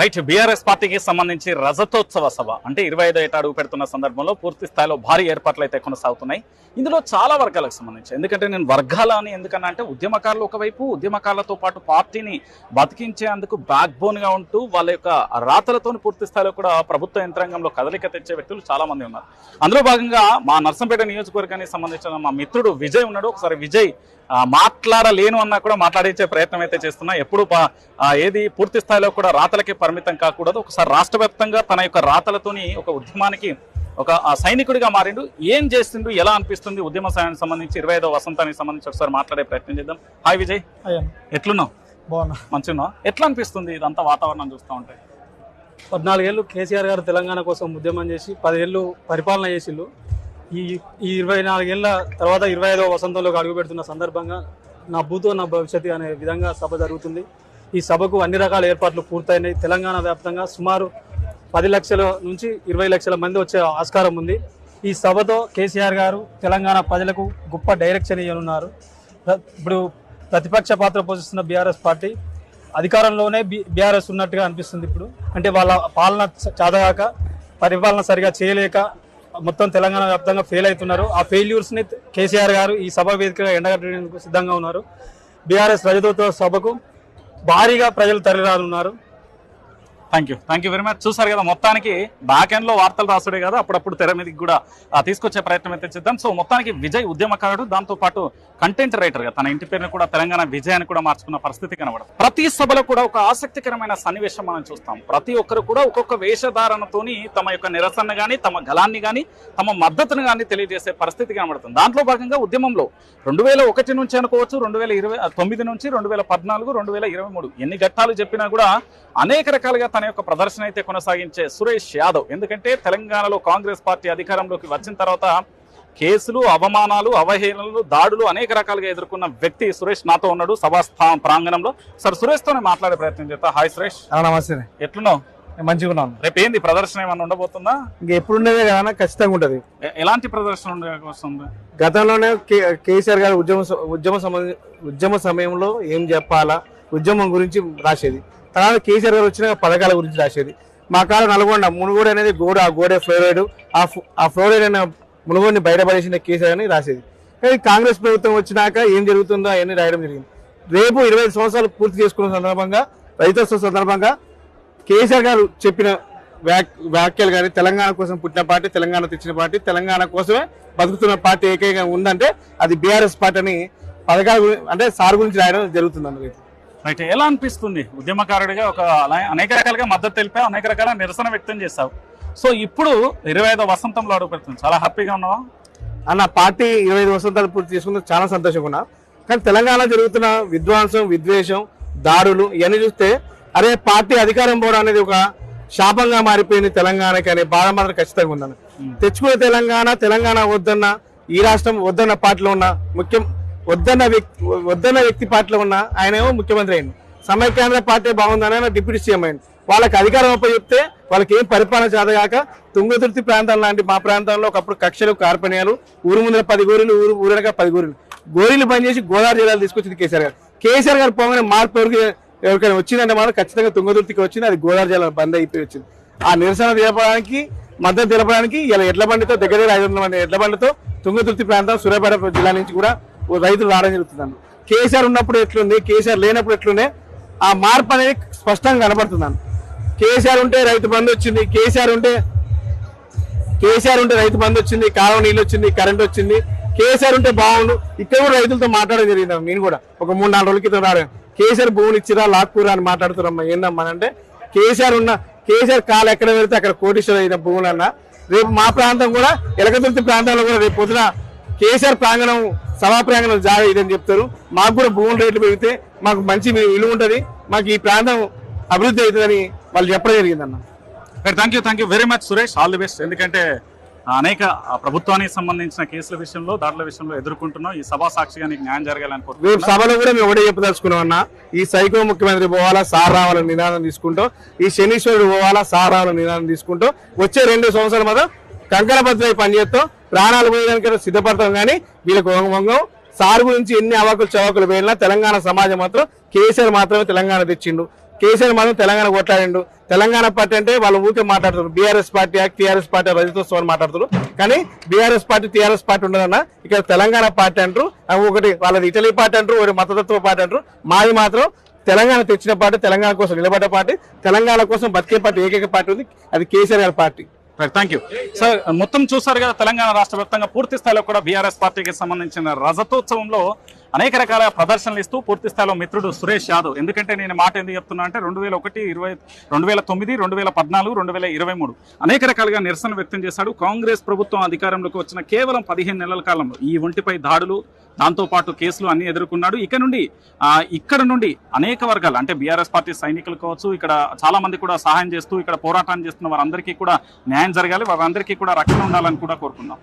Right BRS పార్టీకి సంబంధించి రజతోత్సవ సభ. అంటే ఇరవై ఐదో ఏట అడుగు పెడుతున్న సందర్భంలో పూర్తి స్థాయిలో భారీ ఏర్పాట్లు అయితే కొనసాగుతున్నాయి. ఇందులో చాలా వర్గాలకు సంబంధించి. ఎందుకంటే నేను వర్గాల అని ఎందుకన్నా అంటే ఉద్యమకారులు ఒకవైపు ఉద్యమకారులతో పాటు పార్టీని బతికించేందుకు బ్యాక్ బోన్గా ఉంటూ వాళ్ళ యొక్క రాతలతో పూర్తి స్థాయిలో కూడా ప్రభుత్వ యంత్రాంగంలో కదలిక తెచ్చే వ్యక్తులు చాలా మంది ఉన్నారు. అందులో భాగంగా మా నర్సంపేట నియోజకవర్గానికి సంబంధించిన మా మిత్రుడు విజయ్ ఉన్నాడు. ఒకసారి విజయ్ మాట్లాడలేను అన్నా కూడా మాట్లాడించే ప్రయత్నం అయితే చేస్తున్నా. ఎప్పుడు ఏది పూర్తి స్థాయిలో కూడా రాతలకి పరిమితం కాకూడదు. ఒకసారి రాష్ట్ర వ్యాప్తంగా తన యొక్క రాతలతోని ఒక ఉద్యమానికి ఒక ఆ, సైనికుడిగా మారిండు. ఏం చేస్తుండు? ఎలా అనిపిస్తుంది? ఉద్యమ సాయానికి సంబంధించి ఇరవై ఐదో వసంతానికి సంబంధించి ఒకసారి మాట్లాడే ప్రయత్నం చేద్దాం. హాయ్ విజయ్. ఎట్లున్నావు? బాగున్నా. మంచిగా ఎట్లా అనిపిస్తుంది ఇదంతా వాతావరణం చూస్తూ ఉంటే? పద్నాలుగేళ్ళు కేసీఆర్ గారు తెలంగాణ కోసం ఉద్యమం చేసి పదేళ్ళు పరిపాలన చేసిళ్ళు. ఈ ఈ ఇరవై నాలుగేళ్ళ తర్వాత ఇరవై ఐదవ వసంతంలోకి అడుగు పెడుతున్న సందర్భంగా నా భూతో నా భవిష్యత్తు అనే విధంగా సభ జరుగుతుంది. ఈ సభకు అన్ని రకాల ఏర్పాట్లు పూర్తయినాయి. తెలంగాణ వ్యాప్తంగా సుమారు పది లక్షల నుంచి ఇరవై లక్షల మంది వచ్చే ఆస్కారం ఉంది. ఈ సభతో కేసీఆర్ గారు తెలంగాణ ప్రజలకు గొప్ప డైరెక్షన్ ఇవ్వనున్నారు ఇప్పుడు ప్రతిపక్ష పాత్ర పోషిస్తున్న బీఆర్ఎస్ పార్టీ అధికారంలోనే బీఆర్ఎస్ ఉన్నట్టుగా అనిపిస్తుంది ఇప్పుడు. అంటే వాళ్ళ పాలన చదగాక చాదగాక పరిపాలన సరిగా చేయలేక మొత్తం తెలంగాణ వ్యాప్తంగా ఫెయిల్ అవుతున్నారు. ఆ ఫెయిల్యూర్స్ని కేసీఆర్ గారు ఈ సభ వేదికగా ఎండగట్టడానికి సిద్ధంగా ఉన్నారు. బీఆర్ఎస్ రజతోత్సవ సభకు భారీగా ప్రజలు తరలిరానున్నారు. Thank you thank you very much చూసారు కదా మొత్తానికి బ్యాక్ ఎండ్లో వార్తలు రాసుడే కదా అప్పుడప్పుడు తెర మీదకి కూడా తీసుకొచ్చే ప్రయత్నం అయితే చేద్దాం. సో మొత్తానికి విజయ్ ఉద్యమకారుడు దాంతో పాటు కంటెంట్ రైటర్గా తన ఇంటి పేరుని కూడా తెలంగాణ విజయ్ అని కూడా మార్చుకున్న పరిస్థితి కనబడదు. ప్రతి సభలో కూడా ఒక ఆసక్తికరమైన సన్నివేశం మనం చూస్తాం. ప్రతి ఒక్కరు కూడా ఒక్కొక్క వేషధారణతోని తమ యొక్క నిరసన గాని తమ గలాన్ని గాని తమ మద్దతును గాని తెలియజేసే పరిస్థితి కనబడుతుంది. దాంట్లో భాగంగా ఉద్యమంలో రెండు వేల ఒకటి నుంచి అనుకోవచ్చు రెండు వేల ఇరవై తొమ్మిది నుంచి రెండు వేల పద్నాలుగు రెండు వేల ఇరవై మూడు ఎన్ని ఘట్టాలు చెప్పినా కూడా అనేక రకాలుగా తన యొక్క ప్రదర్శన అయితే కొనసాగించే సురేష్ యాదవ్. ఎందుకంటే తెలంగాణలో కాంగ్రెస్ పార్టీ అధికారంలోకి వచ్చిన తర్వాత కేసులు అవమానాలు అవహేళనలు దాడులు అనేక రకాలుగా ఎదుర్కొన్న వ్యక్తి సురేష్ నాతో ఉన్నాడు సభా ప్రాంగణంలో. సార్ సురేష్ తోనే మాట్లాడే ప్రయత్నం చేస్తా. హాయ్ సురేష్. నమస్తే. ఎట్లున్నావు? మంచిగా ఉన్నాను. రేపు ఏంది? ప్రదర్శన ఏమన్నా ఉండబోతుందా? ఇంకా ఎప్పుడు ఉండేదే కదా ఖచ్చితంగా ఉంటది. ఎలాంటి ప్రదర్శన ఉండబోతుంది గతంలోనే కేసీఆర్ గారు ఉద్యమ ఉద్యమ ఉద్యమ సమయంలో ఏం చెప్పాలా? ఉద్యమం గురించి రాసేది. తర్వాత కేసీఆర్ గారు వచ్చిన పథకాల గురించి రాసేది. మా కాలం నల్గొండ మునుగోడు అనేది గోడ ఆ గోడే ఫ్లోరైడ్. ఆ ఆ ఫ్లోరైడ్ అనే మునుగోడిని బయటపడేసిన కేసీఆర్ అని రాసేది. కానీ కాంగ్రెస్ ప్రభుత్వం వచ్చినాక ఏం జరుగుతుందో అవన్నీ రాయడం జరిగింది. రేపు ఇరవై ఐదు సంవత్సరాలు పూర్తి చేసుకున్న సందర్భంగా రైతోత్సవ సందర్భంగా కేసీఆర్ గారు చెప్పిన వ్యాక్- వ్యాఖ్యలు కానీ తెలంగాణ కోసం పుట్టిన పార్టీ తెలంగాణ తెచ్చిన పార్టీ తెలంగాణ కోసమే బతుకుతున్న పార్టీ ఏకైకంగా ఉందంటే అది బీఆర్ఎస్ పార్టీ అని పథకాల గురించి అంటే సార్ గురించి రాయడం జరుగుతుంది అన్నది రైట్ ఎలా అనిపిస్తుంది? ఉద్యమకారుడిగా ఒక అనేక రకాలుగా మద్దతు తెలిపావు అనేక రకాల నిరసన వ్యక్తం చేశావు. సో ఇప్పుడు ఇరవై ఐదో వసంతంలో అడుగు పెడుతుంది. చాలా హ్యాపీగా ఉన్నావా? అన్న పార్టీ ఇరవై ఐదు వసంతాలు పూర్తి చేసుకుంటే చాలా సంతోషంగా ఉన్నా. కానీ తెలంగాణ జరుగుతున్న విధ్వంసం విద్వేషం దాడులు ఇవన్నీ చూస్తే అరే పార్టీ అధికారం పోవడం అనేది ఒక శాపంగా మారిపోయింది తెలంగాణకి అనే బాధ మాత్రం ఖచ్చితంగా ఉందన్న. తెచ్చుకునే తెలంగాణ తెలంగాణ వద్దన్న ఈ రాష్ట్రం వద్దన్న పార్టీలో ఉన్న ముఖ్యం వద్దన్న వ్యక్తి వద్దన్న వ్యక్తి పార్టీలో ఉన్న ఆయన ఏమో ముఖ్యమంత్రి అయింది సమైక్యాంధ్ర పార్టీ బాగుందని ఆయన డిప్యూటీ సీఎం అయింది వాళ్ళకి అధికారం అప్ప చెప్తే వాళ్ళకి ఏం పరిపాలన చేతగాక తుంగతుర్తి ప్రాంతం లాంటి మా ప్రాంతంలో ఒకప్పుడు కక్షలు కార్పణ్యాలు ఊరు ముందర పది గోరీలు ఊరు ఊరనక పది గోరీలు. గోరీలు బంద్ చేసి గోదావరి జిల్లాలు తీసుకొచ్చింది కేసీఆర్ గారు. కేసీఆర్ గారు పోగానే మార్పు ఎవరికి ఎవరికైనా వచ్చిందంటే మాత్రం ఖచ్చితంగా తుంగతుర్తికి వచ్చింది అది గోదావరి జిల్లా బంద్ అయిపోయి వచ్చింది. ఆ నిరసన తెలపడానికి మద్దతు తెలపడానికి ఇలా ఎడ్ల బండితో దగ్గర దగ్గర ఐదు వందల మంది ఎడ్ల బండితో తుంగతుర్తి ప్రాంతం సూర్యాపేట జిల్లా నుంచి కూడా రైతులు రావడం జరుగుతుంది కేసీఆర్ ఉన్నప్పుడు ఎట్లుంది? కేసీఆర్ లేనప్పుడు ఎట్లుండే ఆ మార్పు అనేది స్పష్టంగా కనబడుతుంది కేసీఆర్ ఉంటే రైతు బంధు వచ్చింది. కేసీఆర్ ఉంటే కేసీఆర్ ఉంటే రైతు బంధు వచ్చింది. కాలువ నీళ్ళు వచ్చింది. కరెంట్ వచ్చింది. కేసీఆర్ ఉంటే బాగుండు. ఇక్కడ కూడా రైతులతో మాట్లాడడం జరిగింది నేను కూడా ఒక మూడు నాలుగు రోజుల క్రితం రాడు కేసీఆర్ భూములు ఇచ్చిరా లాక్కురా అని మాట్లాడుతున్నామ్మా ఏందమ్మా అంటే కేసీఆర్ ఉన్న కేసీఆర్ కాలు ఎక్కడ పెడితే అక్కడ కోటీశ్వర అయిన భూములన్నా. రేపు మా ప్రాంతం కూడా ఎలకతుర్తి ప్రాంతంలో కూడా రేపు పొద్దున కేసీఆర్ ప్రాంగణం సభా ప్రాంగణం జాగా ఇదని చెప్తారు. మాకు కూడా భూముల రేట్లు పెరిగితే మాకు మంచి విలువ ఉంటుంది. మాకు ఈ ప్రాంతం అభివృద్ధి అవుతుందని వాళ్ళు చెప్పడం జరిగిందన్న. Thank you thank you very much Suresh all the best ఎందుకంటే అనేక ప్రభుత్వానికి సంబంధించిన కేసుల విషయంలో దాడుల విషయంలో ఎదుర్కొంటున్నాం. ఈ సభా సాక్షిగా నీకు న్యాయం జరగాలని రేపు సభలో కూడా మేము ఒకటే చెప్పదలుచుకున్నాం అన్న ఈ సైకో ముఖ్యమంత్రి పోవాలా సార్ రావాలని నినాదం తీసుకుంటూ ఈ శనీశ్వరుడు పోవాలా సార్ రావాలని నినాదం తీసుకుంటూ వచ్చే రెండు సంవత్సరాల మాత్రం కంకణ భద్రై పనిచేస్తాం ప్రాణాలు పోయడానికి సిద్ధపడతాం కానీ వీళ్ళకి వంగం సార్ గురించి ఎన్ని అవాకులు చవాకులు పోయినా తెలంగాణ సమాజం మాత్రం కేసీఆర్ మాత్రమే తెలంగాణ తెచ్చిండు. కేసీఆర్ మాత్రం తెలంగాణ కొట్లాడిండు. తెలంగాణ పార్టీ అంటే వాళ్ళు ఊరికే మాట్లాడుతున్నారు. బీఆర్ఎస్ పార్టీ టీఆర్ఎస్ పార్టీ రజతోత్సవం అని మాట్లాడుతున్నారు. కానీ బీఆర్ఎస్ పార్టీ టీఆర్ఎస్ పార్టీ ఉండదన్న ఇక్కడ తెలంగాణ పార్టీ అంటారు. ఒకటి వాళ్ళది ఇటలీ పార్టీ అంటారు ఒకటి మతతత్వ పార్టీ అంటారు. మాది మాత్రం తెలంగాణ తెచ్చిన పార్టీ తెలంగాణ కోసం నిలబడ్డ పార్టీ తెలంగాణ కోసం బతికే పార్టీ ఏకైక పార్టీ ఉంది. అది కేసీఆర్ గారి పార్టీ. థ్యాంక్ యూ సార్ మొత్తం చూసారు కదా తెలంగాణ రాష్ట్ర వ్యాప్తంగా పూర్తి స్థాయిలో కూడా బీఆర్ఎస్ పార్టీకి సంబంధించిన రజతోత్సవంలో అనేక రకాల ప్రదర్శనలు ఇస్తూ పూర్తి స్థాయిలో మిత్రుడు సురేష్ యాదవ్. ఎందుకంటే నేను మాట ఎందుకు చెప్తున్నా అంటే రెండు వేల ఒకటి ఇరవై రెండు వేల తొమ్మిది రెండు వేల పద్నాలుగు రెండు వేల ఇరవై మూడు అనేక రకాలుగా నిరసన వ్యక్తం చేశాడు. కాంగ్రెస్ ప్రభుత్వం అధికారంలోకి వచ్చిన కేవలం పదిహేను నెలల కాలంలో ఈ ఒంటిపై దాడులు దాంతోపాటు కేసులు అన్ని ఎదుర్కొన్నాడు. ఇక నుండి ఇక్కడ నుండి అనేక వర్గాలు అంటే బీఆర్ఎస్ పార్టీ సైనికులు కావచ్చు ఇక్కడ చాలా మంది కూడా సహాయం చేస్తూ ఇక్కడ పోరాటాన్ని చేస్తున్న వారందరికీ కూడా న్యాయం జరగాలి వారందరికీ కూడా రక్షణ ఉండాలని కూడా కోరుకుందాం.